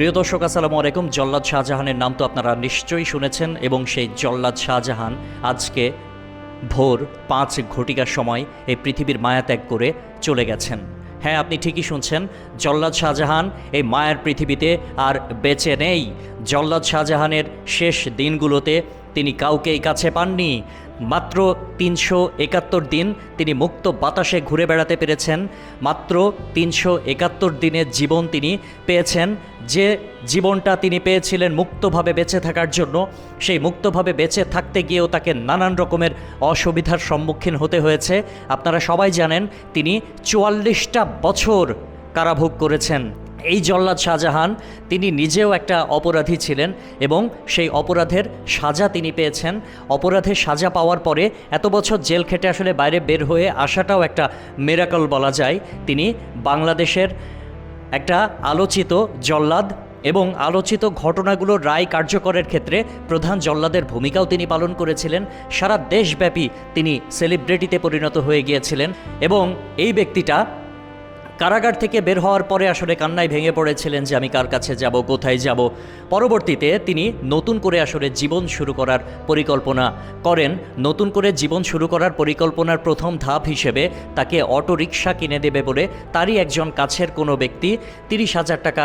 প্রিয় দর্শক, আসসালামু আলাইকুম। জল্লাদ শাহজাহানের নাম তো আপনারা নিশ্চয়ই শুনেছেন এবং সেই জল্লাদ শাহজাহান আজকে ভোর পাঁচ ঘটিকার সময় এই পৃথিবীর মায়া ত্যাগ করে চলে গেছেন। হ্যাঁ আপনি ঠিকই শুনছেন, জল্লাদ শাহজাহান এই মায়ের পৃথিবীতে আর বেঁচে নেই। জল্লাদ শাহজাহানের শেষ দিনগুলোতে তিনি কাউকেই কাছে পাননি। মাত্র তিনশো একাত্তর দিন তিনি মুক্ত বাতাসে ঘুরে বেড়াতে পেরেছেন। মাত্র তিনশো একাত্তর দিনের জীবন তিনি পেয়েছেন। যে জীবনটা তিনি পেয়েছিলেন মুক্তভাবে বেঁচে থাকার জন্য, সেই মুক্তভাবে বেঁচে থাকতে গিয়েও তাকে নানান রকমের অসুবিধার সম্মুখীন হতে হয়েছে। আপনারা সবাই জানেন, তিনি চুয়াল্লিশটা বছর কারাভোগ করেছেন। এই জল্লাদ শাহজাহান, তিনি নিজেও একটা অপরাধী ছিলেন এবং সেই অপরাধের সাজা তিনি পেয়েছেন। অপরাধের সাজা পাওয়ার পরে এত বছর জেল খেটে আসলে বাইরে বের হয়ে আসাটাও একটা মেরাকল বলা যায়। তিনি বাংলাদেশের একটা আলোচিত জল্লাদ এবং আলোচিত ঘটনাগুলোর রায় কার্যকরের ক্ষেত্রে প্রধান জল্লাদের ভূমিকাও তিনি পালন করেছিলেন। সারা দেশব্যাপী তিনি সেলিব্রিটিতে পরিণত হয়ে গিয়েছিলেন এবং এই ব্যক্তিটা কারাগার থেকে বের হওয়ার পরে আসলে কান্নায় ভেঙে পড়েছিলেন যে আমি কার কাছে যাব, কোথায় যাব। পরবর্তীতে তিনি নতুন করে আসলে জীবন শুরু করার পরিকল্পনা করেন। নতুন করে জীবন শুরু করার পরিকল্পনার প্রথম ধাপ হিসেবে তাকে অটো রিক্সা কিনে দেবে বলে তারই একজন কাছের কোনো ব্যক্তি তিরিশ হাজার টাকা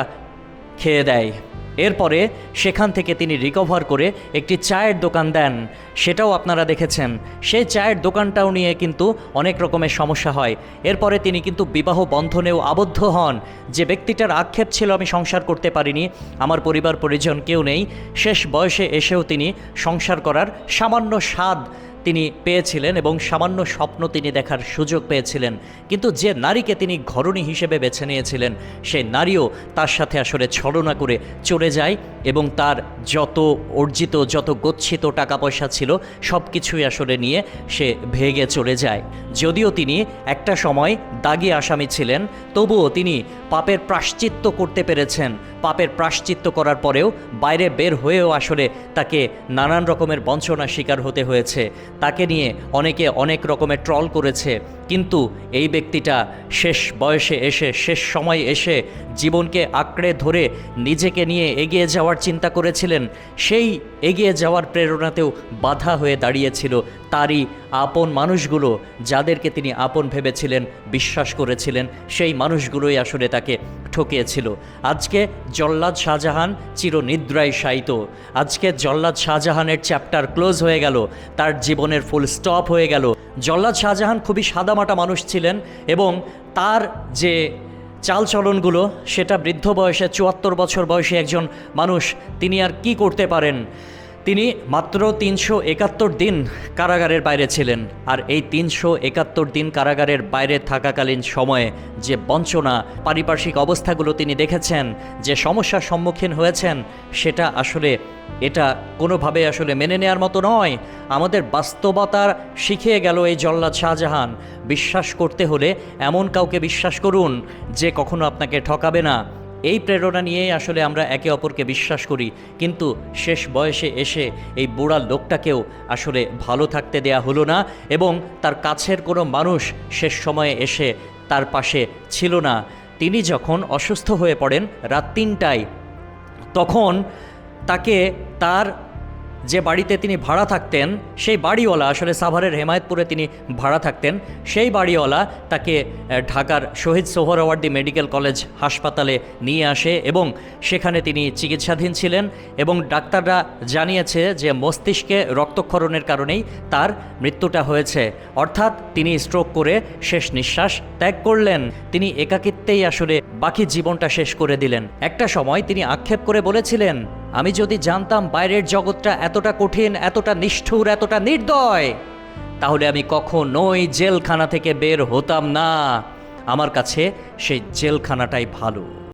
খেয়ে দেয়। এরপরে সেখান থেকে তিনি রিকভার করে একটি চায়ের দোকান দেন। সেটাও আপনারা দেখেছেন। সেই চায়ের দোকানটাও নিয়ে কিন্তু অনেক রকমের সমস্যা হয়। এরপরে তিনি কিন্তু বিবাহ বন্ধনেও আবদ্ধ হন। যে ব্যক্তিটার আক্ষেপ ছিল, আমি সংসার করতে পারিনি, আমার পরিবার পরিজন কেউ নেই, শেষ বয়সে এসেও তিনি সংসার করার সামান্য স্বাদ তিনি পেয়েছিলেন এবং সামান্য স্বপ্ন তিনি দেখার সুযোগ পেয়েছিলেন। কিন্তু যে নারীকে তিনি ঘরণী হিসেবে বেছে নিয়েছিলেন, সেই নারীও তার সাথে আসলে ছলনা করে চলে যায় এবং তার যত অর্জিত, যত গচ্ছিত টাকা পয়সা ছিল সব কিছুই আসলে নিয়ে সে ভেগে চলে যায়। যদিও তিনি একটা সময় দাগি আসামি ছিলেন, তবুও তিনি পাপের প্রাশ্চিত্য করতে পেরেছেন। পাপের প্রাশ্চিত্য করার পরেও বাইরে বের হয়েও আসলে তাকে নানান রকমের বঞ্চনা শিকার হতে হয়েছে। তাকে নিয়ে অনেকে অনেক রকমের ট্রল করেছে। কিন্তু এই ব্যক্তিটা শেষ বয়সে এসে, শেষ সময় এসে জীবনকে আঁকড়ে ধরে নিজেকে নিয়ে এগিয়ে যাওয়ার চিন্তা করেছিলেন। সেই এগিয়ে যাওয়ার প্রেরণাতেও বাধা হয়ে দাঁড়িয়েছিল তারই আপন মানুষগুলো যাদেরকে তিনি আপন ভেবেছিলেন, বিশ্বাস করেছিলেন, সেই মানুষগুলোই আসলে তাকে ঠকিয়েছিল। আজকে জল্লাদ শাহজাহান চিরনিদ্রায় শায়িত। আজকে জল্লাদ শাহজাহানের চ্যাপ্টার ক্লোজ হয়ে গেল, তার জীবনের ফুল স্টপ হয়ে গেল। জল্লাদ শাহজাহান খুবই সাদামাটা মানুষ ছিলেন এবং তার যে চালচলনগুলো, সেটা বৃদ্ধ বয়সে চুয়াত্তর বছর বয়সে একজন মানুষ, তিনি আর কি করতে পারেন? তিনি মাত্র তিনশো একাত্তর দিন কারাগারের বাইরে ছিলেন, আর এই তিনশো একাত্তর দিন কারাগারের বাইরে থাকাকালীন সময়ে যে বঞ্চনা, পারিপার্শ্বিক অবস্থাগুলো তিনি দেখেছেন, যে সমস্যার সম্মুখীন হয়েছেন, সেটা আসলে, এটা কোনোভাবে আসলে মেনে নেওয়ার মতো নয়। আমাদের বাস্তবতার শিখিয়ে গেল এই জল্লাদ শাহজাহান। বিশ্বাস করতে হলে এমন কাউকে বিশ্বাস করুন যে কখনো আপনাকে ঠকাবে না। এই প্রেরণা নিয়েই আসলে আমরা একে অপরকে বিশ্বাস করি। কিন্তু শেষ বয়সে এসে এই বুড়া লোকটাকেও আসলে ভালো থাকতে দেয়া হলো না এবং তার কাছের কোনো মানুষ শেষ সময়ে এসে তার পাশে ছিল না। তিনি যখন অসুস্থ হয়ে পড়েন রাত তিনটায়, তখন তাকে তার যে বাড়িতে তিনি ভাড়া থাকতেন, সেই বাড়িওয়ালা, আসলে সাভারের হেমায়তপুরে তিনি ভাড়া থাকতেন, সেই বাড়িওয়ালা তাকে ঢাকার শহীদ সোহরাওয়ার্দী মেডিকেল কলেজ হাসপাতালে নিয়ে আসে এবং সেখানে তিনি চিকিৎসাধীন ছিলেন এবং ডাক্তাররা জানিয়েছে যে মস্তিষ্কে রক্তক্ষরণের কারণেই তার মৃত্যুটা হয়েছে। অর্থাৎ তিনি স্ট্রোক করে শেষ নিঃশ্বাস ত্যাগ করলেন। তিনি একাকিত্বেই আসলে বাকি জীবনটা শেষ করে দিলেন। একটা সময় তিনি আক্ষেপ করে বলেছিলেন আমি যদি জানতাম বাইরের জগৎটা এতটা কঠিন, এতটা নিষ্ঠুর, এতটা নির্দয়, তাহলে আমি কখনোই জেলখানা থেকে বের হতাম না। আমার কাছে সেই জেলখানাটাই ভালো।